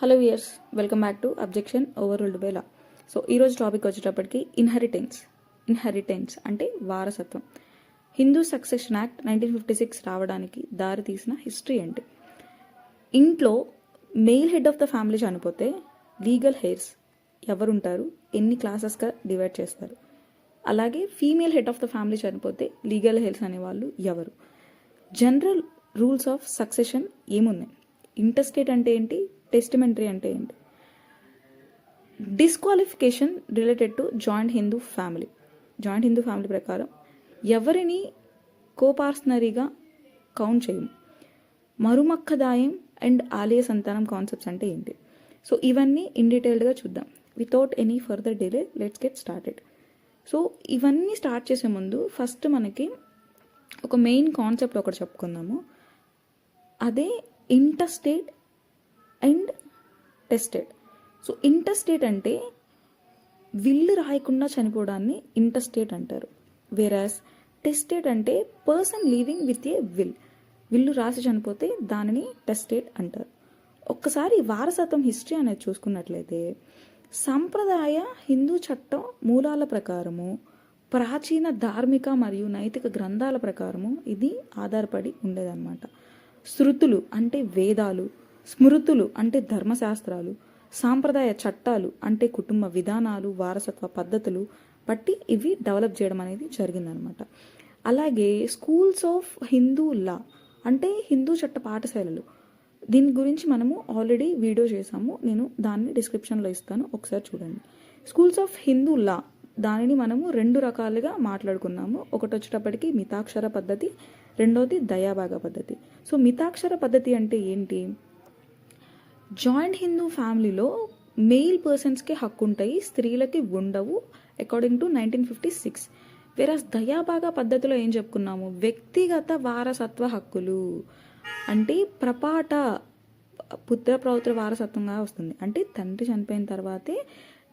Hello years welcome back to objection overruled by law so ఈరోజు topic వచ్చేటప్పటికి inheritance inheritance అంటే వారసత్వం. Hindu succession act nineteen fifty six రావడానికి దారి తీసిన హిస్టరీ ఏంటి? ఇంట్లో male head of the family చనిపోతే లీగల్ హెయిర్స్ ఎవరుంటారు? ఎన్ని క్లాసెస్గా డివైడ్ చేస్తారు? అలాగే female head of the family చనిపోతే లీగల్ హెయిర్స్ అనేవాళ్ళు ఎవరు? జనరల్ రూల్స్ ఆఫ్ సక్సెషన్ ఏమున్నాయి? ఇంటర్స్టేట్ అంటే ఏంటి? టెస్టిమెంటరీ అంటే ఏంటి? Disqualification related to joint Hindu family joint Hindu family ప్రకారం ఎవరిని కోపార్సనరీగా కౌంట్ చేయము? మరుమక్కదాయం అండ్ ఆలయ సంతానం కాన్సెప్ట్స్ అంటే ఏంటి? సో ఇవన్నీ ఇన్ డీటెయిల్డ్గా చూద్దాం. Without any further delay let's get started so ఇవన్నీ స్టార్ట్ చేసే ముందు ఫస్ట్ మనకి ఒక మెయిన్ కాన్సెప్ట్ ఒకటి చెప్పుకుందాము. అదే intestate and testate so intestate అంటే విల్లు రాయకుండా చనిపోవడాన్ని ఇంటర్స్టేట్ అంటారు. వేరాస్ టెస్టెడ్ అంటే person leaving with a will. Will రాసి చనిపోతే దానిని టెస్టేట్ అంటారు. ఒక్కసారి వారసత్వం హిస్టరీ అనేది చూసుకున్నట్లయితే సంప్రదాయ హిందూ చట్టం మూలాల ప్రకారము ప్రాచీన ధార్మిక మరియు నైతిక గ్రంథాల ప్రకారము ఇది ఆధారపడి ఉండేదన్నమాట. శృతులు అంటే వేదాలు స్మృతులు అంటే ధర్మశాస్త్రాలు సాంప్రదాయ చట్టాలు అంటే కుటుంబ విధానాలు వారసత్వ పద్ధతులు బట్టి ఇవి డెవలప్ చేయడం అనేది జరిగిందనమాట. అలాగే స్కూల్స్ ఆఫ్ హిందూ లా అంటే హిందూ చట్ట పాఠశాలలు. దీని గురించి మనము ఆల్రెడీ వీడియో చేసాము నేను దాన్ని డిస్క్రిప్షన్లో ఇస్తాను. ఒకసారి చూడండి. స్కూల్స్ ఆఫ్ హిందూ లా దానిని మనము రెండు రకాలుగా మాట్లాడుకున్నాము. ఒకటి వచ్చేటప్పటికి మితాక్షర పద్ధతి రెండోది దయాభాగ పద్ధతి. సో మితాక్షర పద్ధతి అంటే ఏంటి? జాయింట్ హిందూ ఫ్యామిలీలో మెయిల్ పర్సన్స్కి హక్కు ఉంటాయి స్త్రీలకి ఉండవు according to nineteen fifty six whereas Dayabhaga పద్ధతిలో ఏం చెప్పుకున్నాము? వ్యక్తిగత వారసత్వ హక్కులు. అంటే ప్రపాట పుత్ర ప్రౌత్ర వారసత్వంగా వస్తుంది. అంటే తండ్రి చనిపోయిన తర్వాతే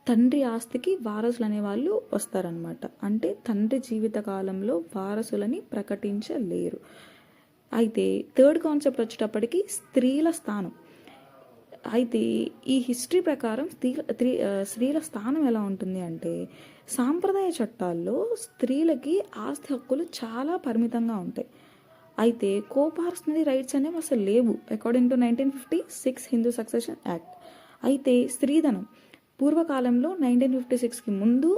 తండ్రి ఆస్తికి వారసులు అనేవాళ్ళు వస్తారనమాట అంటే తండ్రి జీవిత కాలంలో వారసులని ప్రకటించలేరు. అయితే థర్డ్ కాన్సెప్ట్ వచ్చేటప్పటికి స్త్రీల స్థానం. అయితే ఈ హిస్టరీ ప్రకారం స్త్రీ స్త్రీ స్త్రీల స్థానం ఎలా ఉంటుంది అంటే సాంప్రదాయ చట్టాల్లో స్త్రీలకి ఆస్తి హక్కులు చాలా పరిమితంగా ఉంటాయి. అయితే కోపార్సనరీ రైట్స్ అనేవి అసలు లేవు. According to nineteen fifty six Hindu succession act అయితే స్త్రీధనం పూర్వకాలంలో నైన్టీన్ ఫిఫ్టీ సిక్స్కి ముందు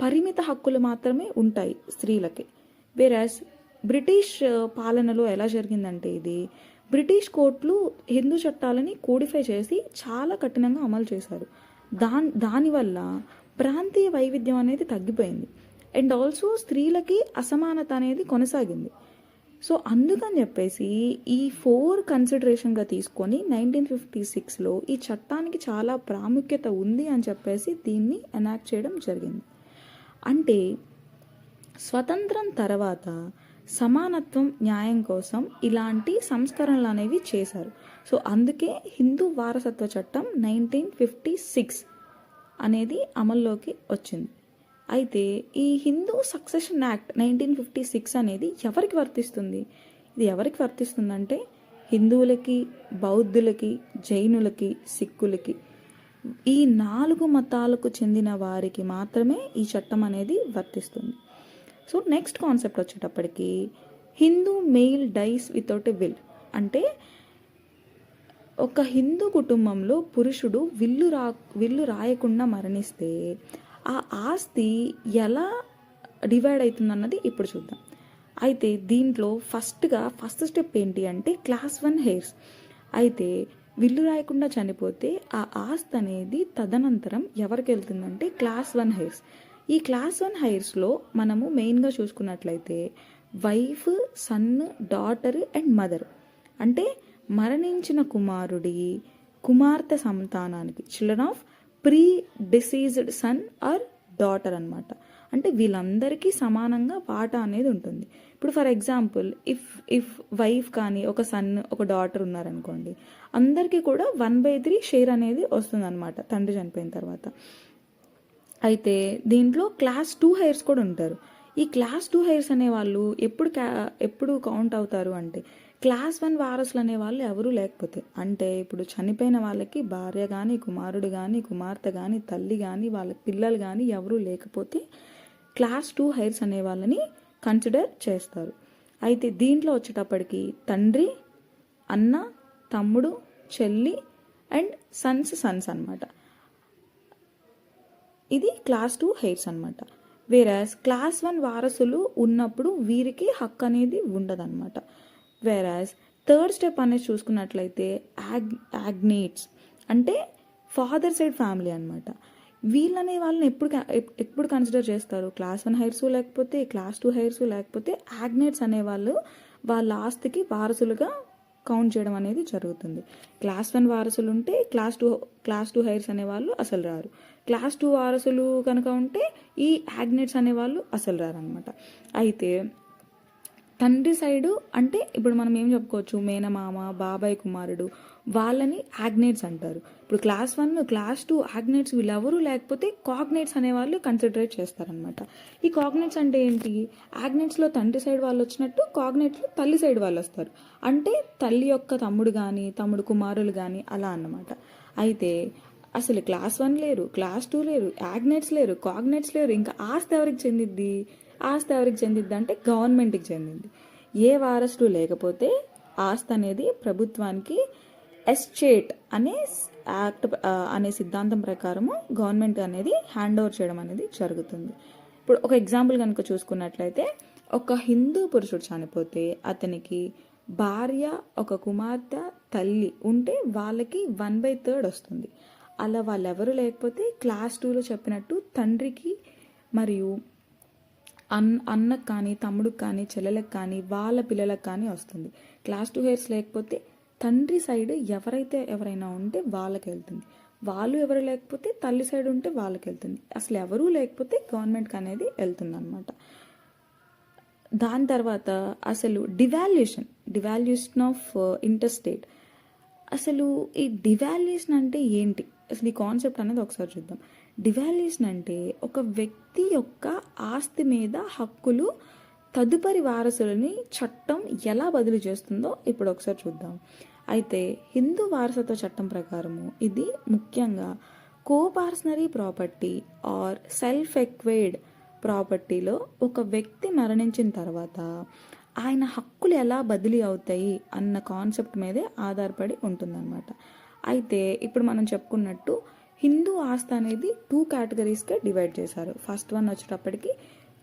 పరిమిత హక్కులు మాత్రమే ఉంటాయి స్త్రీలకి. వేరాస్ బ్రిటిష్ పాలనలో ఎలా జరిగిందంటే ఇది బ్రిటిష్ కోర్టులు హిందూ చట్టాలని కోడిఫై చేసి చాలా కఠినంగా అమలు చేశారు. దాని దానివల్ల ప్రాంతీయ వైవిధ్యం అనేది తగ్గిపోయింది. అండ్ ఆల్సో స్త్రీలకి అసమానత అనేది కొనసాగింది. సో అందుకని చెప్పేసి ఈ ఫోర్ కన్సిడరేషన్గా తీసుకొని నైన్టీన్ ఫిఫ్టీ సిక్స్లో ఈ చట్టానికి చాలా ప్రాముఖ్యత ఉంది అని చెప్పేసి దీన్ని ఎనాక్ట్ చేయడం జరిగింది. అంటే స్వతంత్రం తర్వాత సమానత్వం న్యాయం కోసం ఇలాంటి సంస్కరణలు అనేవి చేశారు. సో అందుకే హిందూ వారసత్వ చట్టం నైన్టీన్ ఫిఫ్టీ సిక్స్ అనేది అమల్లోకి వచ్చింది. అయితే ఈ Hindu succession act nineteen fifty six అనేది ఎవరికి వర్తిస్తుంది? ఇది ఎవరికి వర్తిస్తుందంటే హిందువులకి బౌద్ధులకి జైనులకి సిక్కులకి ఈ నాలుగు మతాలకు చెందిన వారికి మాత్రమే ఈ చట్టం అనేది వర్తిస్తుంది. సో నెక్స్ట్ కాన్సెప్ట్ వచ్చేటప్పటికి Hindu male dies without a will. అంటే ఒక హిందూ కుటుంబంలో పురుషుడు విల్లు రా విల్లు రాయకుండా మరణిస్తే ఆ ఆస్తి ఎలా డివైడ్ అవుతుందన్నది ఇప్పుడు చూద్దాం. అయితే దీంట్లో ఫస్ట్గా ఫస్ట్ స్టెప్ ఏంటి అంటే క్లాస్ వన్ హెయిర్స్. అయితే విల్లు రాయకుండా చనిపోతే ఆ ఆస్తి అనేది తదనంతరం ఎవరికి వెళ్తుందంటే క్లాస్ వన్ హెయిర్స్. ఈ క్లాస్ వన్ హైర్స్లో మనము మెయిన్గా చూసుకున్నట్లయితే wife son daughter and mother. అంటే మరణించిన కుమారుడి కుమార్తె సంతానానికి children of pre deceased son or daughter అనమాట అంటే వీళ్ళందరికీ సమానంగా వాటా అనేది ఉంటుంది. ఇప్పుడు for example if if wife కానీ ఒక సన్ ఒక డాటర్ ఉన్నారనుకోండి అందరికీ కూడా వన్ బై త్రీ షేర్ అనేది వస్తుందన్నమాట తండ్రి చనిపోయిన తర్వాత. అయితే దీంట్లో క్లాస్ టూ హెయిర్స్ కూడా ఉంటారు. ఈ క్లాస్ టూ హెయిర్స్ అనే వాళ్ళు ఎప్పుడు క్యా ఎప్పుడు కౌంట్ అవుతారు అంటే క్లాస్ వన్ వారసులు అనే వాళ్ళు ఎవరూ లేకపోతే. అంటే ఇప్పుడు చనిపోయిన వాళ్ళకి భార్య కానీ కుమారుడు కానీ కుమార్తె కానీ తల్లి కానీ వాళ్ళ పిల్లలు కానీ ఎవరూ లేకపోతే క్లాస్ టూ హైర్స్ అనే వాళ్ళని కన్సిడర్ చేస్తారు. అయితే దీంట్లో వచ్చేటప్పటికి తండ్రి అన్న తమ్ముడు చెల్లి అండ్ సన్స్ సన్స్ అన్నమాట. ఇది క్లాస్ టూ హెయిర్స్ అనమాట వేరాస్ క్లాస్ వన్ వారసులు ఉన్నప్పుడు వీరికి హక్కు అనేది ఉండదన్నమాట. వేరాస్ థర్డ్ స్టెప్ అనేది చూసుకున్నట్లయితే యాగ్ యాగ్నేట్స్ అంటే ఫాదర్ సైడ్ ఫ్యామిలీ అనమాట వీళ్ళనే వాళ్ళని ఎప్పుడు ఎప్పుడు కన్సిడర్ చేస్తారు? క్లాస్ వన్ హైర్స్ లేకపోతే క్లాస్ టూ హైర్స్ లేకపోతే యాగ్నేట్స్ అనేవాళ్ళు వాళ్ళ ఆస్తికి వారసులుగా కౌంట్ చేయడం అనేది జరుగుతుంది. క్లాస్ వన్ వారసులు ఉంటే class two class two heirs అనేవాళ్ళు అసలు రారు. క్లాస్ టూ వారసులు కనుక ఉంటే ఈ యాగ్నెట్స్ అనేవాళ్ళు అసలు రారనమాట అయితే తండ్రి సైడు అంటే ఇప్పుడు మనం ఏం చెప్పుకోవచ్చు? మేనమామ బాబాయ్ కుమారుడు వాళ్ళని యాగ్నేట్స్ అంటారు. ఇప్పుడు class one class two agnates వీళ్ళెవరూ లేకపోతే కాగ్నేట్స్ అనేవాళ్ళు కన్సిడరేట్ చేస్తారనమాట ఈ కాగ్నేట్స్ అంటే ఏంటి? యాగ్నేట్స్లో తండ్రి సైడ్ వాళ్ళు వచ్చినట్టు కాగ్నేట్స్లో తల్లి సైడ్ వాళ్ళు వస్తారు. అంటే తల్లి యొక్క తమ్ముడు కానీ తమ్ముడు కుమారులు కానీ అలా అన్నమాట. అయితే అసలు క్లాస్ వన్ లేరు క్లాస్ టూ లేరు యాగ్నెట్స్ లేరు కాగ్నెట్స్ లేరు ఇంకా ఆస్తి ఎవరికి చెందిద్ది? ఆస్తి ఎవరికి చెందిద్ది అంటే గవర్నమెంట్కి చెందింది. ఏ వారసుడు లేకపోతే ఆస్తి అనేది ప్రభుత్వానికి ఎస్టేట్ అనే యాక్ట్ అనే సిద్ధాంతం ప్రకారము గవర్నమెంట్ అనేది హ్యాండ్ ఓవర్ చేయడం అనేది జరుగుతుంది. ఇప్పుడు ఒక ఎగ్జాంపుల్ కనుక చూసుకున్నట్లయితే ఒక హిందూ పురుషుడు చనిపోతే అతనికి భార్య ఒక కుమార్తె తల్లి ఉంటే వాళ్ళకి వన్ బై థర్డ్ వస్తుంది. అలా వాళ్ళెవరు లేకపోతే క్లాస్ టూలో చెప్పినట్టు తండ్రికి మరియు అన్ అన్నకు కానీ తమ్ముడికి కానీ చెల్లెలకు కానీ వాళ్ళ పిల్లలకు కానీ వస్తుంది. క్లాస్ టూ హెయిర్స్ లేకపోతే తండ్రి సైడ్ ఎవరైతే ఎవరైనా ఉంటే వాళ్ళకి వెళ్తుంది. వాళ్ళు ఎవరు లేకపోతే తల్లి సైడ్ ఉంటే వాళ్ళకి వెళ్తుంది. అసలు ఎవరూ లేకపోతే గవర్నమెంట్కి అనేది వెళ్తుంది అనమాట దాని తర్వాత అసలు డివాల్యూషన్ డివాల్యూషన్ ఆఫ్ ఇంటర్స్టేట్. అసలు ఈ డివాల్యూషన్ అంటే ఏంటి? అసలు ఈ కాన్సెప్ట్ అనేది ఒకసారి చూద్దాం. డివాల్యూషన్ అంటే ఒక వ్యక్తి యొక్క ఆస్తి మీద హక్కులు తదుపరి వారసులని చట్టం ఎలా బదిలీ చేస్తుందో ఇప్పుడు ఒకసారి చూద్దాం. అయితే హిందూ వారసత్వ చట్టం ప్రకారము ఇది ముఖ్యంగా coparcenary property or self acquired ప్రాపర్టీలో ఒక వ్యక్తి మరణించిన తర్వాత ఆయన హక్కులు ఎలా బదిలీ అవుతాయి అన్న కాన్సెప్ట్ మీదే ఆధారపడి ఉంటుందన్నమాట. అయితే ఇప్పుడు మనం చెప్పుకున్నట్టు హిందూ ఆస్తి అనేది టూ కేటగిరీస్గా డివైడ్ చేశారు. ఫస్ట్ వన్ వచ్చేటప్పటికి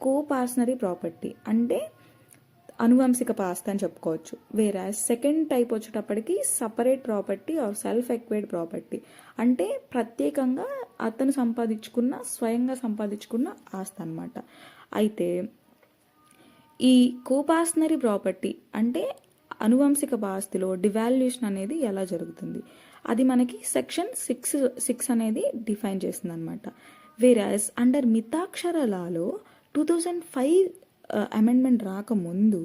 కోపార్సనరీ ప్రాపర్టీ అంటే అనువంశిక ఆస్తి అని చెప్పుకోవచ్చు. వేరే సెకండ్ టైప్ వచ్చేటప్పటికి separate property or self acquired property అంటే ప్రత్యేకంగా అతను సంపాదించుకున్న స్వయంగా సంపాదించుకున్న ఆస్తి అనమాట అయితే ఈ కోపాసనరీ ప్రాపర్టీ అంటే అనువంశిక ఆస్తిలో డివాల్యూషన్ అనేది ఎలా జరుగుతుంది? అది మనకి సెక్షన్ సిక్స్ సిక్స్ అనేది డిఫైన్ చేస్తుంది అనమాట వేరాస్ అండర్ మితాక్షరలాలో టూ థౌజండ్ ఫైవ్ అమెండ్మెంట్ రాకముందు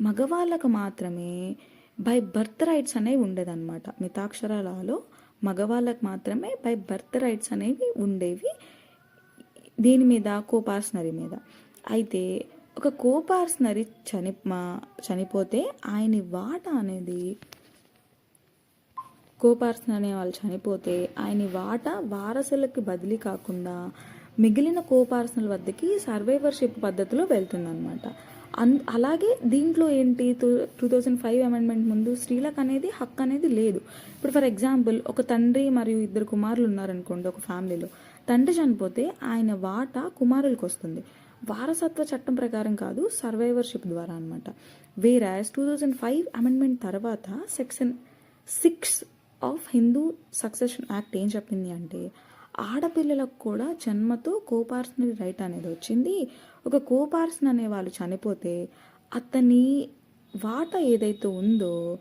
మగవాళ్ళకు మాత్రమే బై బర్త్ రైట్స్ అనేవి ఉండేదన్నమాట. మితాక్షరాలలో మగవాళ్ళకు మాత్రమే బై బర్త్ రైట్స్ అనేవి ఉండేవి దీని మీద కోపార్సనరీ మీద. అయితే ఒక కోపార్సనరీ చని మా చనిపోతే ఆయన వాటా అనేది కోపార్సన్ అనే వాళ్ళు చనిపోతే ఆయన వాటా వారసులకి బదిలీ కాకుండా మిగిలిన కోపార్సనల్ వద్దకి సర్వైవర్షిప్ పద్ధతిలో వెళ్తుందన్నమాట. అన్ అలాగే దీంట్లో ఏంటి? Two two thousand five amendment ముందు స్త్రీలకు అనేది హక్కు అనేది లేదు. ఇప్పుడు ఫర్ ఎగ్జాంపుల్ ఒక తండ్రి మరియు ఇద్దరు కుమారులు ఉన్నారనుకోండి ఒక ఫ్యామిలీలో. తండ్రి చనిపోతే ఆయన వాటా కుమారులకు వస్తుంది వారసత్వ చట్టం ప్రకారం కాదు సర్వైవర్షిప్ ద్వారా అనమాట వేరే టూ థౌజండ్ ఫైవ్ అమెండ్మెంట్ తర్వాత section six of Hindu succession act ఏం చెప్పింది అంటే ఆడపిల్లలకు కూడా జన్మతో కోపార్సనరీ రైట్ అనేది వచ్చింది. ఒక కోపార్సన్ అనే వాళ్ళు చనిపోతే అతని వాటా ఏదైతే ఉందో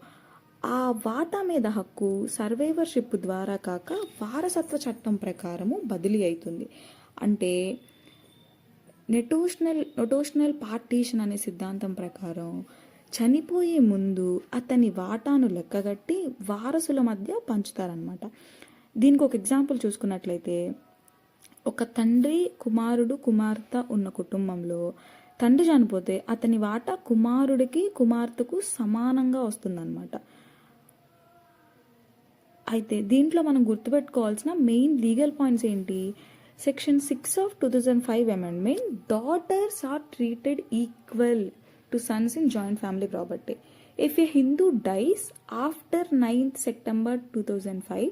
ఆ వాటా మీద హక్కు సర్వైవర్షిప్ ద్వారా కాక వారసత్వ చట్టం ప్రకారము బదిలీ అవుతుంది. అంటే నెటోషనల్ నొటోషనల్ పార్టీషన్ అనే సిద్ధాంతం ప్రకారం చనిపోయే ముందు అతని వాటాను లెక్కగట్టి వారసుల మధ్య పంచుతారనమాట దీనికి ఒక ఎగ్జాంపుల్ చూసుకున్నట్లయితే ఒక తండ్రి కుమారుడు కుమార్తె ఉన్న కుటుంబంలో తండ్రి చనిపోతే అతని వాటా కుమారుడికి కుమార్తెకు సమానంగా వస్తుందన్నమాట. అయితే దీంట్లో మనం గుర్తుపెట్టుకోవాల్సిన మెయిన్ లీగల్ పాయింట్స్ ఏంటి? Section six of two thousand five amendment daughters are treated equal to sons in joint family property if a Hindu dies after ninth September two thousand five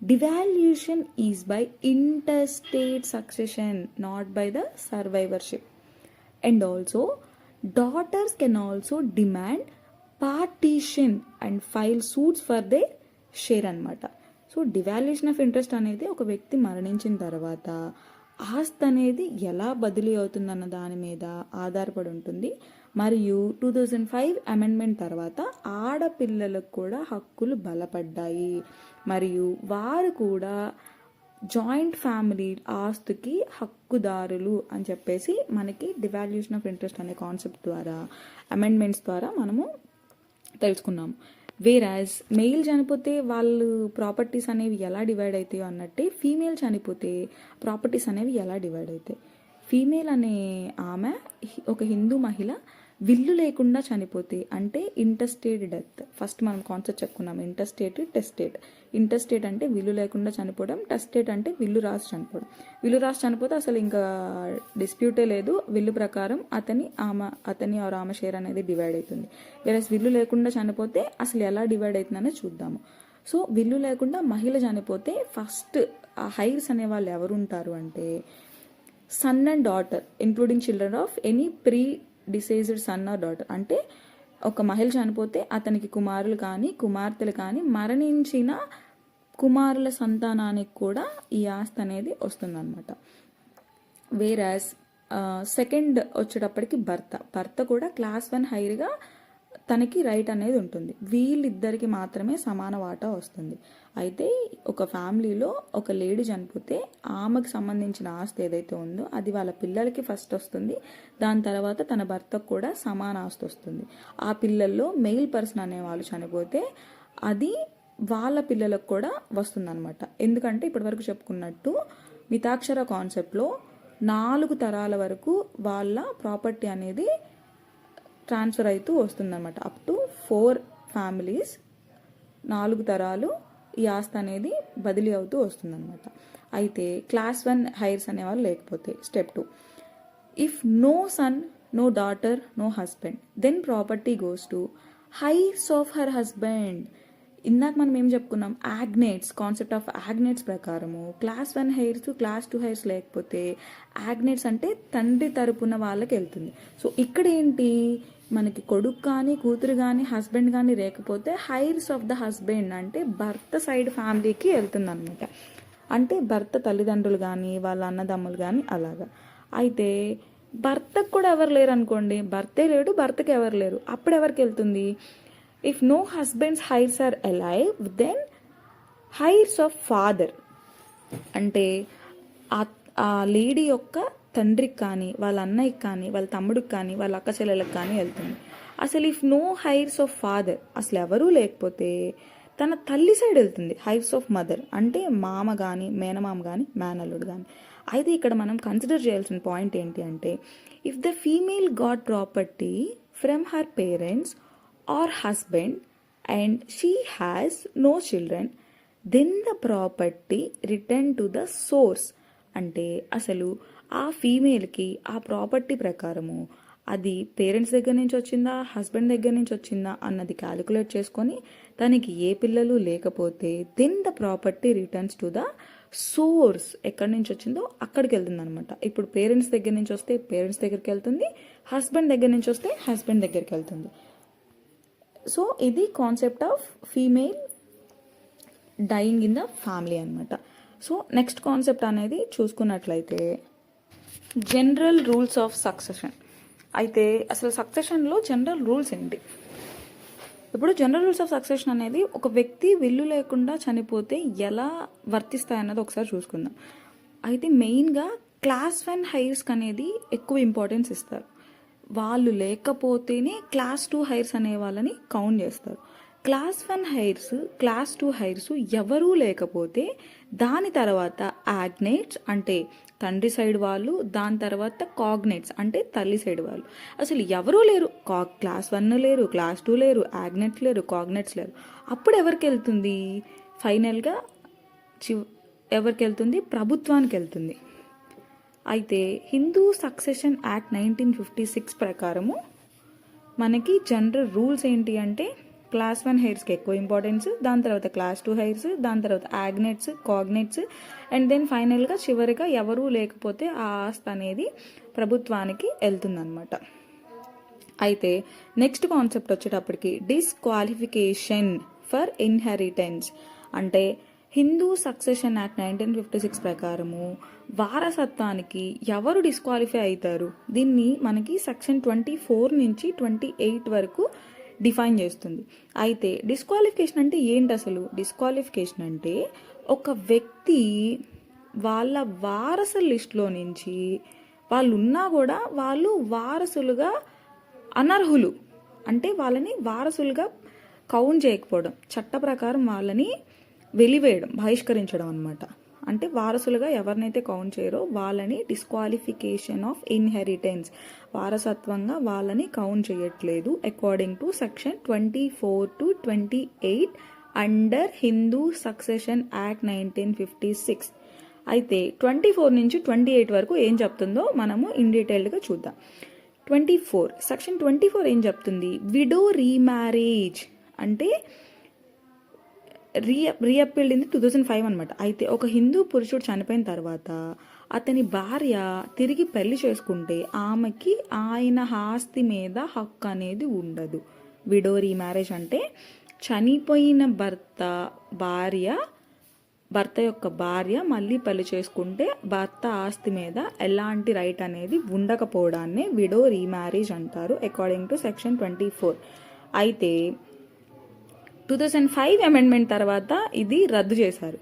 devolution is by intestate succession not by the survivorship and also daughters can also demand partition and file suits for their share అనమాట so devolution of interest అనేది ఒక వ్యక్తి మరణించిన తర్వాత ఆస్తి అనేది ఎలా బదిలీ అవుతుందన్న దాని మీద ఆధారపడి ఉంటుంది. మరియు టూ థౌజండ్ ఫైవ్ అమెండ్మెంట్ తర్వాత ఆడపిల్లలకు కూడా హక్కులు బలపడ్డాయి. మరియు వారు కూడా జాయింట్ ఫ్యామిలీ ఆస్తికి హక్కుదారులు అని చెప్పేసి మనకి డివాల్యూషన్ ఆఫ్ ఇంట్రెస్ట్ అనే కాన్సెప్ట్ ద్వారా అమెండ్మెంట్స్ ద్వారా మనము తెలుసుకున్నాము వేరాజ్ మెయిల్ చనిపోతే వాళ్ళు ప్రాపర్టీస్ అనేవి ఎలా డివైడ్ అవుతాయో అన్నట్టే ఫీమేల్ చనిపోతే ప్రాపర్టీస్ అనేవి ఎలా డివైడ్ అవుతాయి? ఫీమేల్ అనే ఆమె ఒక హిందూ మహిళ విల్లు లేకుండా చనిపోతే అంటే ఇంటర్స్టేట్ డెత్. ఫస్ట్ మనం కాన్సెప్ట్ చెప్పుకున్నాం ఇంటర్స్టేట్ టెస్టేట్. ఇంటర్స్టేట్ అంటే విల్లు లేకుండా చనిపోవడం టెస్టేట్ అంటే విల్లు రాసి చనిపోవడం. విల్లు రాసి చనిపోతే అసలు ఇంకా డిస్ప్యూటే లేదు. విల్లు ప్రకారం అతని ఆమె అతని ఆర్ ఆమె షేర్ అనేది డివైడ్ అవుతుంది. వేరే విల్లు లేకుండా చనిపోతే అసలు ఎలా డివైడ్ అవుతుందనే చూద్దాము. సో విల్లు లేకుండా మహిళ చనిపోతే ఫస్ట్ హైర్స్ అనే వాళ్ళు ఎవరు ఉంటారు అంటే son and daughter including children of any pre deceased son or daughter అంటే ఒక మహిళ చనిపోతే అతనికి కుమారులు కానీ కుమార్తెలు కానీ మరణించిన కుమారుల సంతానానికి కూడా ఈ ఆస్తి అనేది వస్తుందన్నమాట. వేరాస్ సెకండ్ వచ్చేటప్పటికి భర్త. భర్త కూడా క్లాస్ వన్ హైర్గా తనకి రైట్ అనేది ఉంటుంది. వీళ్ళిద్దరికి మాత్రమే సమాన వాటా వస్తుంది. అయితే ఒక ఫ్యామిలీలో ఒక లేడీ చనిపోతే ఆమెకు సంబంధించిన ఆస్తి ఏదైతే ఉందో అది వాళ్ళ పిల్లలకి ఫస్ట్ వస్తుంది. దాని తర్వాత తన భర్తకు కూడా సమాన ఆస్తి వస్తుంది. ఆ పిల్లల్లో మెయిల్ పర్సన్ అనే వాళ్ళు చనిపోతే అది వాళ్ళ పిల్లలకు కూడా వస్తుందన్నమాట. ఎందుకంటే ఇప్పటివరకు చెప్పుకున్నట్టు మితాక్షర కాన్సెప్ట్లో నాలుగు తరాల వరకు వాళ్ళ ప్రాపర్టీ అనేది ట్రాన్స్ఫర్ అవుతూ వస్తుందన్నమాట. అప్ టు ఫోర్ ఫ్యామిలీస్ నాలుగు తరాలు ఈ ఆస్తి అనేది బదిలీ అవుతూ వస్తుందన్నమాట. అయితే క్లాస్ వన్ హైర్స్ అనేవాళ్ళు లేకపోతే step two if no son no daughter no husband then property goes to heirs of her husband ఇందాక మనం ఏం చెప్పుకున్నాం? యాగ్నేట్స్ కాన్సెప్ట్ ఆఫ్ యాగ్నేట్స్ ప్రకారము class one heirs class two heirs లేకపోతే యాగ్నేట్స్ అంటే తండ్రి తరపున వాళ్ళకి వెళ్తుంది. సో ఇక్కడ ఏంటి? మనకి కొడుకు కానీ కూతురు కానీ హస్బెండ్ కానీ లేకపోతే హైర్స్ ఆఫ్ ద హస్బెండ్ అంటే భర్త సైడ్ ఫ్యామిలీకి వెళ్తుంది అనమాట అంటే భర్త తల్లిదండ్రులు కానీ వాళ్ళ అన్నదమ్ములు కానీ అలాగా. అయితే భర్తకు కూడా ఎవరు లేరు అనుకోండి భర్తే లేడు భర్తకి ఎవరు లేరు? అప్పుడు ఎవరికి వెళ్తుంది? If no husband's heirs are alive then heirs of father అంటే ఆ ఆ లేడీ యొక్క తండ్రికి కానీ వాళ్ళ అన్నయ్యకి కానీ వాళ్ళ తమ్ముడికి కానీ వాళ్ళ అక్క చెల్లెలకు కానీ వెళ్తుంది. అసలు if no heirs of father అసలు ఎవరూ లేకపోతే తన తల్లి సైడ్ వెళ్తుంది హైర్స్ ఆఫ్ మదర్ అంటే మామ కానీ మేనమామ కానీ మేనల్లుడు కానీ అయితే ఇక్కడ మనం కన్సిడర్ చేయాల్సిన పాయింట్ ఏంటి అంటే if the female got property from her parents or husband and she has no children then the property return to the source అంటే అసలు ఆ ఫీమేల్కి ఆ ప్రాపర్టీ ప్రకారము అది పేరెంట్స్ దగ్గర నుంచి వచ్చిందా హస్బెండ్ దగ్గర నుంచి వచ్చిందా అన్నది క్యాలిక్యులేట్ చేసుకొని తనకి ఏ పిల్లలు లేకపోతే then the property returns to the source ఎక్కడి నుంచి వచ్చిందో అక్కడికి వెళ్తుంది అనమాట ఇప్పుడు పేరెంట్స్ దగ్గర నుంచి వస్తే పేరెంట్స్ దగ్గరికి వెళ్తుంది హస్బెండ్ దగ్గర నుంచి వస్తే హస్బెండ్ దగ్గరికి వెళ్తుంది. సో ఇది concept of female dying in the family అనమాట సో నెక్స్ట్ కాన్సెప్ట్ అనేది చూసుకున్నట్లయితే జనరల్ రూల్స్ ఆఫ్ సక్సెషన్ అయితే అసలు సక్సెషన్లో జనరల్ రూల్స్ ఏంటి? ఇప్పుడు జనరల్ రూల్స్ ఆఫ్ సక్సెషన్ అనేది ఒక వ్యక్తి విల్లు లేకుండా చనిపోతే ఎలా వర్తిస్తాయి అన్నది ఒకసారి చూసుకుందాం. అయితే మెయిన్గా క్లాస్ వన్ హైర్స్ అనేది ఎక్కువ ఇంపార్టెన్స్ ఇస్తారు. వాళ్ళు లేకపోతేనే క్లాస్ టూ హైర్స్ అనే వాళ్ళని కౌంట్ చేస్తారు. Class one heirs class two heirs ఎవరూ లేకపోతే దాని తర్వాత యాగ్నేట్స్ అంటే తండ్రి సైడ్ వాళ్ళు దాని తర్వాత కాగ్నేట్స్ అంటే తల్లి సైడ్ వాళ్ళు. అసలు ఎవరూ లేరు. కా క్లాస్ వన్ లేరు క్లాస్ టూ లేరు యాగ్నెట్స్ లేరు కాగ్నెట్స్ లేరు. అప్పుడు ఎవరికి వెళ్తుంది? ఫైనల్గా చివ్ ఎవరికి వెళ్తుంది? ప్రభుత్వానికి వెళ్తుంది. అయితే Hindu succession act nineteen fifty six ప్రకారము మనకి జనరల్ రూల్స్ ఏంటి అంటే క్లాస్ వన్ హెయిర్స్కి ఎక్కువ ఇంపార్టెన్స్ దాని తర్వాత క్లాస్ టూ హెయిర్స్ దాని తర్వాత యాగ్నెట్స్ కాగ్నెట్స్ అండ్ దెన్ ఫైనల్గా చివరిగా ఎవరూ లేకపోతే ఆ ఆస్తి అనేది ప్రభుత్వానికి వెళ్తుందన్నమాట. అయితే నెక్స్ట్ కాన్సెప్ట్ వచ్చేటప్పటికి డిస్క్వాలిఫికేషన్ ఫర్ ఇన్హెరిటెన్స్. అంటే Hindu succession act nineteen fifty six ప్రకారము వారసత్వానికి ఎవరు డిస్క్వాలిఫై అవుతారు? దీన్ని మనకి సెక్షన్ ట్వంటీ ఫోర్ నుంచి ట్వంటీ ఎయిట్ వరకు డిఫైన్ చేస్తుంది. అయితే డిస్క్వాలిఫికేషన్ అంటే ఏంటి అసలు? డిస్క్వాలిఫికేషన్ అంటే ఒక వ్యక్తి వాళ్ళ వారసుల లిస్టులో నుంచి వాళ్ళు ఉన్నా కూడా వాళ్ళు వారసులుగా అనర్హులు. అంటే వాళ్ళని వారసులుగా కౌంట్ చేయకపోవడం. చట్ట ప్రకారం వాళ్ళని వెలివేయడం బహిష్కరించడం అనమాట అంటే వారసులుగా ఎవరినైతే కౌంట్ చేయరో వాళ్ళని డిస్క్వాలిఫికేషన్ ఆఫ్ ఇన్హెరిటెన్స్ వారసత్వంగా వాళ్ళని కౌంట్ చేయట్లేదు. According to section twenty four to twenty eight under Hindu succession act nineteen fifty six అయితే ట్వంటీ ఫోర్ నుంచి ట్వంటీ ఎయిట్ వరకు ఏం చెప్తుందో మనము ఇన్ డీటెయిల్డ్గా చూద్దాం. Twenty four section twenty four ఏం చెప్తుంది? విడో రీమ్యారేజ్ అంటే re repealed in two thousand five అనమాట అయితే ఒక హిందూ పురుషుడు చనిపోయిన తర్వాత అతని భార్య తిరిగి పెళ్ళి చేసుకుంటే ఆమెకి ఆయన ఆస్తి మీద హక్కు అనేది ఉండదు. విడో రీమ్యారేజ్ అంటే చనిపోయిన భర్త భార్య భర్త యొక్క భార్య మళ్ళీ పెళ్ళి చేసుకుంటే భర్త ఆస్తి మీద ఎలాంటి రైట్ అనేది ఉండకపోవడాన్ని విడో రీమ్యారేజ్ అంటారు according to section twenty four అయితే టూ థౌజండ్ ఫైవ్ అమెండ్మెంట్ తర్వాత ఇది రద్దు చేశారు.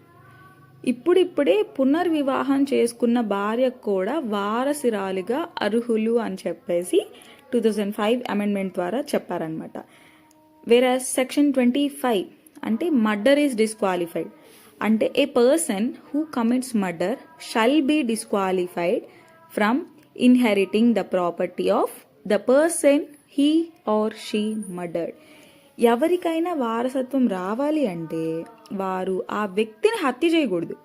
ఇప్పుడిప్పుడే పునర్వివాహం చేసుకున్న భార్యకు కూడా వారసిరాలుగా అర్హులు అని చెప్పేసి టూ థౌజండ్ ఫైవ్ అమెండ్మెంట్ ద్వారా చెప్పారనమాట వేరే సెక్షన్ ట్వంటీ ఫైవ్ అంటే మర్డర్ ఈజ్ డిస్క్వాలిఫైడ్ అంటే a person who commits murder shall be disqualified from inheriting the property of the person he or she murdered ఎవరికైనా వారసత్వం రావాలి అంటే వారు ఆ వ్యక్తిని హత్య చేయకూడదు.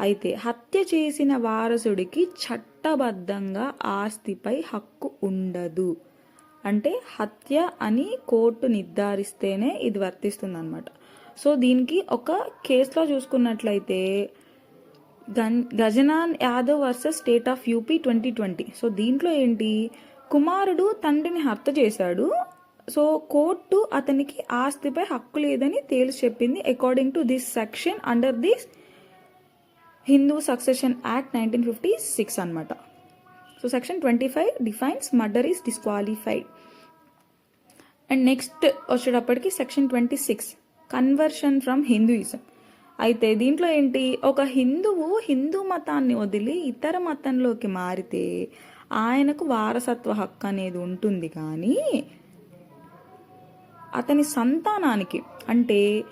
అయితే హత్య చేసిన వారసుడికి చట్టబద్ధంగా ఆస్తిపై హక్కు ఉండదు. అంటే హత్య అని కోర్టు నిర్ధారిస్తేనే ఇది వర్తిస్తుంది అనమాట సో దీనికి ఒక కేసులో చూసుకున్నట్లయితే gun Gajanan Yadav versus state of UP twenty twenty. So దీంట్లో ఏంటి? కుమారుడు తండ్రిని హత్య చేశాడు. సో కోర్టు అతనికి ఆస్తిపై హక్కు లేదని తేల్చి చెప్పింది. According to this section under this Hindu succession act nineteen fifty six అనమాట so section twenty five defines murder is disqualified and next వచ్చేటప్పటికి section twenty six conversion from Hinduism అయితే దీంట్లో ఏంటి? ఒక హిందువు హిందూ మతాన్ని వదిలి ఇతర మతంలోకి మారితే ఆయనకు వారసత్వ హక్కు అనేది ఉంటుంది. కానీ అతని సంతానానికి అంటే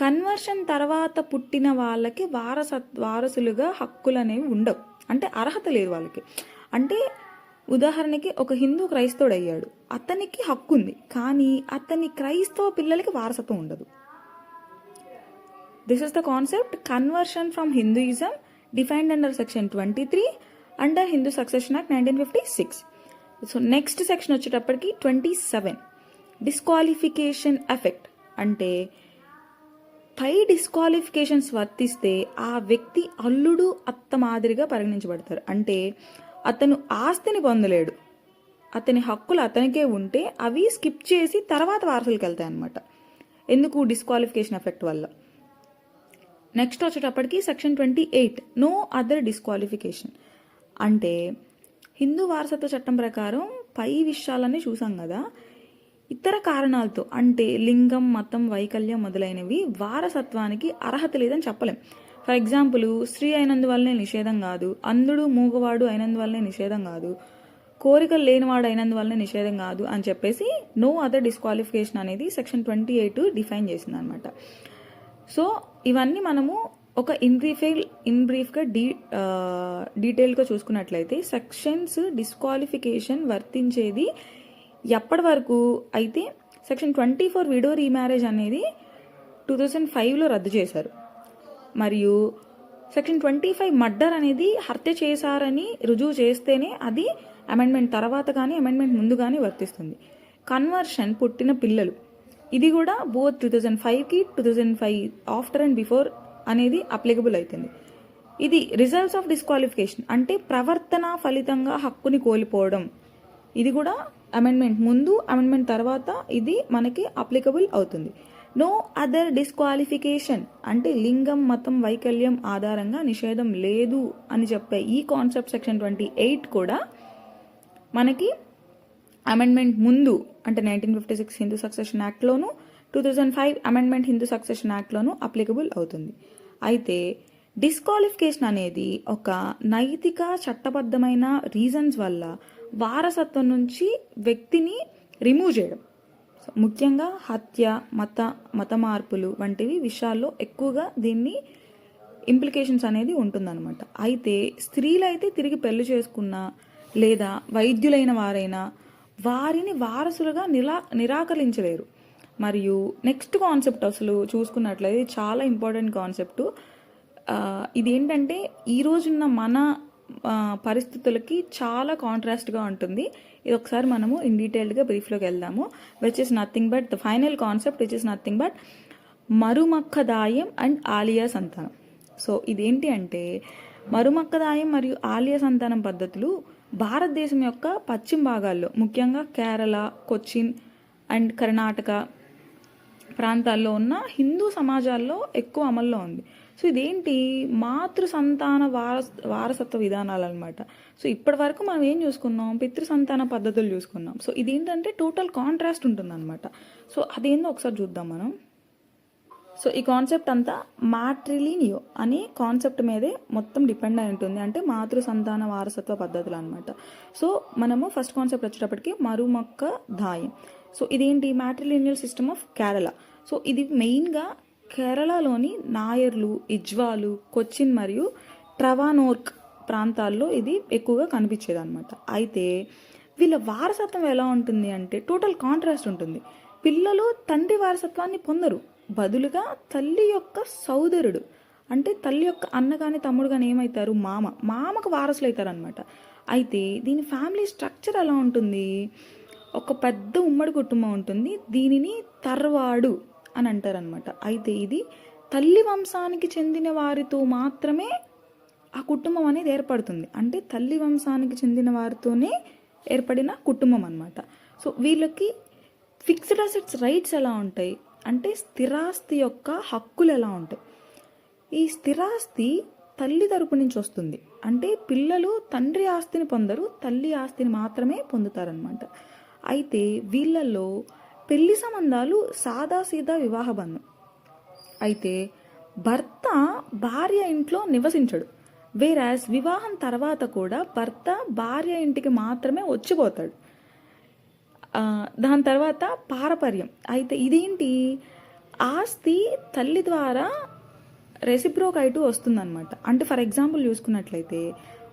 కన్వర్షన్ తర్వాత పుట్టిన వాళ్ళకి వారస వారసులుగా హక్కులు అనేవి ఉండవు. అంటే అర్హత లేదు వాళ్ళకి. అంటే ఉదాహరణకి ఒక హిందూ క్రైస్తవుడు అయ్యాడు అతనికి హక్కు ఉంది కానీ అతని క్రైస్తవ పిల్లలకి వారసత్వం ఉండదు. This is the concept conversion from Hinduism defined under section twenty three under Hindu succession act nineteen fifty six so next section వచ్చేటప్పటికి ట్వంటీ సెవెన్ డిస్క్వాలిఫికేషన్ ఎఫెక్ట్ అంటే పై డిస్క్వాలిఫికేషన్స్ వర్తిస్తే ఆ వ్యక్తి అల్లుడు అత్త మాదిరిగా పరిగణించబడతారు. అంటే అతను ఆస్తిని పొందలేడు. అతని హక్కులు అతనికే ఉంటే అవి స్కిప్ చేసి తర్వాత వారసులకు వెళ్తాయి అనమాట ఎందుకు డిస్క్వాలిఫికేషన్ ఎఫెక్ట్ వల్ల? నెక్స్ట్ వచ్చేటప్పటికి section twenty eight no other disqualification అంటే హిందూ వారసత్వ చట్టం ప్రకారం పై విషయాలన్నీ చూసాం కదా. ఇతర కారణాలతో అంటే లింగం మతం వైకల్యం మొదలైనవి వారసత్వానికి అర్హత లేదని చెప్పలేం. ఫర్ ఎగ్జాంపుల్ స్త్రీ అయినందువల్లనే నిషేధం కాదు అంధుడు మూగవాడు అయినందువల్లనే నిషేధం కాదు కోరికలు లేనివాడు అయినందువల్లనే నిషేధం కాదు అని చెప్పేసి నో అదర్ డిస్క్వాలిఫికేషన్ అనేది సెక్షన్ ట్వంటీ ఎయిట్ డిఫైన్ చేసింది అనమాట సో ఇవన్నీ మనము ఒక ఇన్ ఇన్బ్రీఫ్గా ఇన్ బ్రీఫ్గా డీ డీటెయిల్గా చూసుకున్నట్లయితే సెక్షన్స్ డిస్క్వాలిఫికేషన్ వర్తించేది ఎప్పటి వరకు అయితే section twenty four widow remarriage అనేది టూ థౌజండ్ ఫైవ్లో రద్దు చేశారు. మరియు సెక్షన్ ట్వంటీ ఫైవ్ మర్డర్ అనేది హత్య చేశారని రుజువు చేస్తేనే అది అమెండ్మెంట్ తర్వాత కానీ అమెండ్మెంట్ ముందు కానీ వర్తిస్తుంది. కన్వర్షన్ పుట్టిన పిల్లలు. ఇది కూడా బోత్ టూ థౌజండ్ ఫైవ్కి two thousand five after and before అనేది అప్లికబుల్ అవుతుంది ఇది రిజల్ట్స్ ఆఫ్ డిస్క్వాలిఫికేషన్ అంటే ప్రవర్తన ఫలితంగా హక్కుని కోల్పోవడం. ఇది కూడా అమెండ్మెంట్ ముందు అమెండ్మెంట్ తర్వాత ఇది మనకి అప్లికబుల్ అవుతుంది. నో అదర్ డిస్క్వాలిఫికేషన్ అంటే లింగం మతం వైకల్యం ఆధారంగా నిషేధం లేదు అని చెప్పే ఈ కాన్సెప్ట్ సెక్షన్ ట్వంటీ ఎయిట్ కూడా మనకి అమెండ్మెంట్ ముందు అంటే nineteen fifty six Hindu succession యాక్ట్లోను two thousand five amendment Hindu succession యాక్ట్లోను applicable అవుతుంది. అయితే డిస్క్వాలిఫికేషన్ అనేది ఒక నైతిక చట్టబద్ధమైన రీజన్స్ వల్ల వారసత్వం నుంచి వ్యక్తిని రిమూవ్ చేయడం. ముఖ్యంగా హత్య మత మత మార్పులు వంటివి విషయాల్లో ఎక్కువగా దీన్ని ఇంప్లికేషన్స్ అనేది ఉంటుందన్నమాట. అయితే స్త్రీలైతే తిరిగి పెళ్ళి చేసుకున్నా లేదా వైద్యులైన వారైనా వారిని వారసులుగా నిరా నిరాకరించలేరు. మరియు నెక్స్ట్ కాన్సెప్ట్ అసలు చూసుకున్నట్లయితే చాలా ఇంపార్టెంట్ కాన్సెప్ట్ ఇదేంటంటే ఈ రోజున్న మన పరిస్థితులకి చాలా కాంట్రాస్ట్గా ఉంటుంది. ఇది ఒకసారి మనము ఇన్ డీటెయిల్డ్గా బ్రీఫ్లోకి వెళ్దాము. Which is nothing but the final concept which is nothing but Marumakkathayam and Aliyasantana so ఇదేంటి అంటే మరుమక్కదాయం మరియు ఆలియా సంతానం పద్ధతులు భారతదేశం యొక్క పశ్చిమ భాగాల్లో ముఖ్యంగా కేరళ కొచ్చిన్ అండ్ కర్ణాటక ప్రాంతాల్లో ఉన్న హిందూ సమాజాల్లో ఎక్కువ అమల్లో ఉంది. సో ఇదేంటి? మాతృ సంతాన వారస్ వారసత్వ విధానాలు అనమాట సో ఇప్పటి వరకు మనం ఏం చూసుకున్నాం? పితృ సంతాన పద్ధతులు చూసుకున్నాం. సో ఇదేంటంటే టోటల్ కాంట్రాస్ట్ ఉంటుందన్నమాట. సో అదేందో ఒకసారి చూద్దాం మనం. సో ఈ కాన్సెప్ట్ అంతా మాట్రిలీనియో అనే కాన్సెప్ట్ మీదే మొత్తం డిపెండ్ అయి ఉంటుంది. అంటే మాతృ సంతాన వారసత్వ పద్ధతులు అనమాట సో మనము ఫస్ట్ కాన్సెప్ట్ వచ్చేటప్పటికి మరుమొక్క దాయం. సో ఇదేంటి? Matrilineal system of Kerala. So ఇది మెయిన్గా కేరళలోని నాయర్లు ఇజ్వాలు కొచ్చిన్ మరియు ట్రవానోర్క్ ప్రాంతాల్లో ఇది ఎక్కువగా కనిపించేది అనమాట అయితే వీళ్ళ వారసత్వం ఎలా ఉంటుంది అంటే టోటల్ కాంట్రాస్ట్ ఉంటుంది. పిల్లలు తండ్రి వారసత్వాన్ని పొందరు. బదులుగా తల్లి యొక్క సోదరుడు అంటే తల్లి యొక్క అన్న కానీ తమ్ముడు కానీ ఏమవుతారు మామ. మామకు వారసులు అవుతారు అనమాట అయితే దీని ఫ్యామిలీ స్ట్రక్చర్ ఎలా ఉంటుంది? ఒక పెద్ద ఉమ్మడి కుటుంబం ఉంటుంది. దీనిని తర్వాడు అని అంటారనమాట అయితే ఇది తల్లి వంశానికి చెందిన వారితో మాత్రమే ఆ కుటుంబం అనేది ఏర్పడుతుంది. అంటే తల్లి వంశానికి చెందిన వారితోనే ఏర్పడిన కుటుంబం అనమాట సో వీళ్ళకి ఫిక్స్డ్ అసెట్స్ రైట్స్ ఎలా ఉంటాయి? అంటే స్థిరాస్తి యొక్క హక్కులు ఎలా ఉంటాయి? ఈ స్థిరాస్తి తల్లి తరపు నుంచి వస్తుంది. అంటే పిల్లలు తండ్రి ఆస్తిని పొందరు తల్లి ఆస్తిని మాత్రమే పొందుతారనమాట. అయితే వీళ్ళల్లో పెళ్ళి సంబంధాలు సాదాసీదా వివాహ బంధం. అయితే భర్త భార్య ఇంట్లో నివసించడు. వేరాస్ వివాహం తర్వాత కూడా భర్త భార్య ఇంటికి మాత్రమే వచ్చిపోతాడు. దాని తర్వాత పారపర్యం. అయితే ఇదేంటి? ఆస్తి తల్లి ద్వారా రెసిప్రోకైటు వస్తుందన్నమాట. అంటే ఫర్ ఎగ్జాంపుల్ చూసుకున్నట్లయితే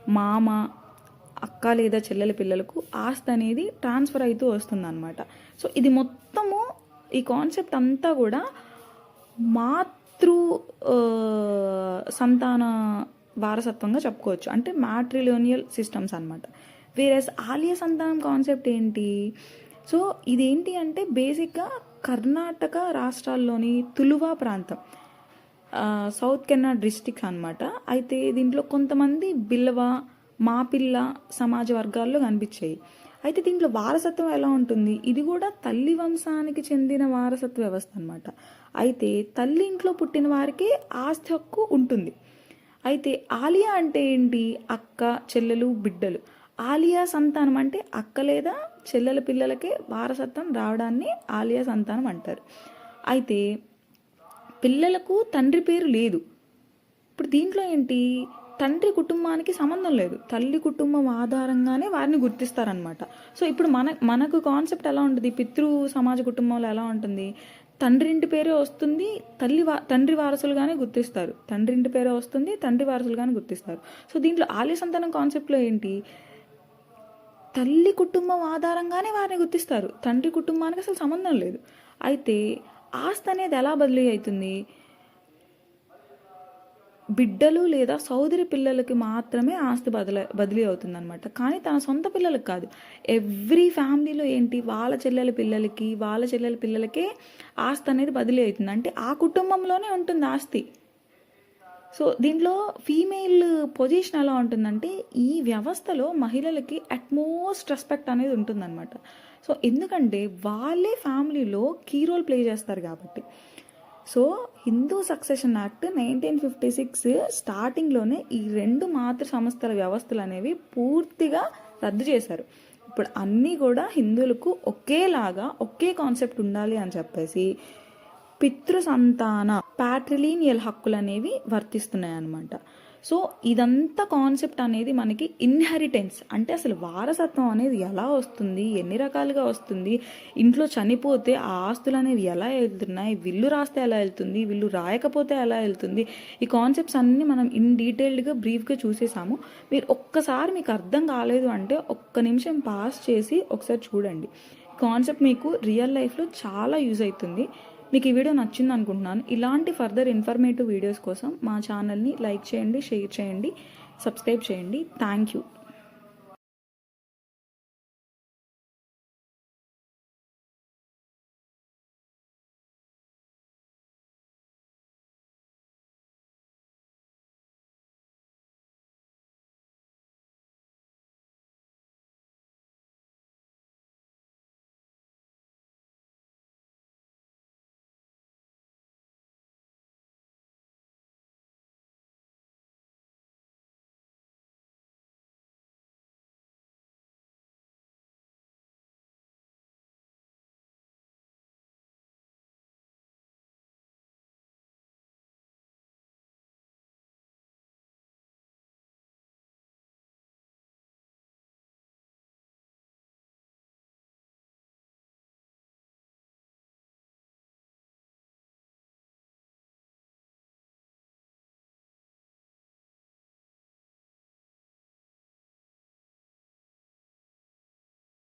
మామ అక్క లేదా చెల్లెల పిల్లలకు ఆస్తి అనేది ట్రాన్స్ఫర్ అవుతూ వస్తుందన్నమాట. సో ఇది మొత్తము ఈ కాన్సెప్ట్ అంతా కూడా మాతృ సంతాన వారసత్వంగా చెప్పుకోవచ్చు. అంటే మ్యాట్రిలోనియల్ సిస్టమ్స్ అనమాట వేరేస్ ఆలియ సంతానం కాన్సెప్ట్ ఏంటి? సో ఇదేంటి అంటే బేసిక్గా కర్ణాటక రాష్ట్రాల్లోని తులువా ప్రాంతం సౌత్ కెన్నా డిస్టిక్ అనమాట అయితే దీంట్లో కొంతమంది మా పిల్ల సమాజ వర్గాల్లో కనిపించాయి. అయితే దీంట్లో వారసత్వం ఎలా ఉంటుంది? ఇది కూడా తల్లి వంశానికి చెందిన వారసత్వ వ్యవస్థ అనమాట అయితే తల్లి ఇంట్లో పుట్టిన వారికి ఆస్తి హక్కు ఉంటుంది. అయితే ఆలియా అంటే ఏంటి? అక్క చెల్లెలు బిడ్డలు. ఆలియా సంతానం అంటే అక్క లేదా చెల్లెల పిల్లలకే వారసత్వం రావడాన్ని ఆలియా సంతానం అంటారు. అయితే పిల్లలకు తండ్రి పేరు లేదు. ఇప్పుడు దీంట్లో ఏంటి? తండ్రి కుటుంబానికి సంబంధం లేదు. తల్లి కుటుంబం ఆధారంగానే వారిని గుర్తిస్తారనమాట సో ఇప్పుడు మన మనకు కాన్సెప్ట్ ఎలా ఉంటుంది? పితృ సమాజ కుటుంబంలో ఎలా ఉంటుంది? తండ్రి ఇంటి పేరే వస్తుంది తల్లి వా తండ్రి వారసులుగానే గుర్తిస్తారు. తండ్రి ఇంటి పేరే వస్తుంది తండ్రి వారసులుగానే గుర్తిస్తారు. సో దీంట్లో ఆలయ సంతానం కాన్సెప్ట్లో ఏంటి? తల్లి కుటుంబం ఆధారంగానే వారిని గుర్తిస్తారు. తండ్రి కుటుంబానికి అసలు సంబంధం లేదు. అయితే ఆస్తి అనేది ఎలా బదిలీ అవుతుంది? బిడ్డలు లేదా సోదరి పిల్లలకి మాత్రమే ఆస్తి బదల బదిలీ అవుతుందనమాట కానీ తన సొంత పిల్లలకు కాదు. ఎవ్రీ ఫ్యామిలీలో ఏంటి? వాళ్ళ చెల్లెల పిల్లలకి వాళ్ళ చెల్లెల పిల్లలకే ఆస్తి అనేది బదిలీ అవుతుంది. అంటే ఆ కుటుంబంలోనే ఉంటుంది ఆస్తి. సో దీంట్లో ఫీమేల్ పొజిషన్ ఎలా ఉంటుందంటే ఈ వ్యవస్థలో మహిళలకి అట్మోస్ట్ రెస్పెక్ట్ అనేది ఉంటుందన్నమాట. సో ఎందుకంటే వాళ్ళే ఫ్యామిలీలో కీ రోల్ ప్లే చేస్తారు కాబట్టి. So Hindu succession act nineteen fifty six స్టార్టింగ్లోనే ఈ రెండు మాతృ సంస్థల వ్యవస్థలు అనేవి పూర్తిగా రద్దు చేశారు. ఇప్పుడు అన్నీ కూడా హిందువులకు ఒకేలాగా ఒకే కాన్సెప్ట్ ఉండాలి అని చెప్పేసి పితృ సంతాన ప్యాట్రిలీనియల్ హక్కులు అనేవి వర్తిస్తున్నాయి అన్నమాట సో ఇదంతా కాన్సెప్ట్ అనేది మనకి ఇన్హెరిటెన్స్ అంటే అసలు వారసత్వం అనేది ఎలా వస్తుంది ఎన్ని రకాలుగా వస్తుంది ఇంట్లో చనిపోతే ఆ ఆస్తులు అనేవి ఎలా వెళ్తున్నాయి విల్లు రాస్తే ఎలా వెళ్తుంది విల్లు రాయకపోతే ఎలా వెళ్తుంది ఈ కాన్సెప్ట్స్ అన్నీ మనం ఇన్ డీటెయిల్డ్గా బ్రీఫ్గా చూసేసాము. మీరు ఒక్కసారి మీకు అర్థం కాలేదు అంటే ఒక్క నిమిషం పాస్ చేసి ఒకసారి చూడండి. కాన్సెప్ట్ మీకు రియల్ లైఫ్లో చాలా యూజ్ అవుతుంది. మీకు ఈ వీడియో నచ్చింది అనుకుంటున్నాను. ఇలాంటి ఫర్దర్ ఇన్ఫర్మేటివ్ వీడియోస్ కోసం మా ఛానల్ని లైక్ చేయండి షేర్ చేయండి సబ్స్క్రైబ్ చేయండి. Thank you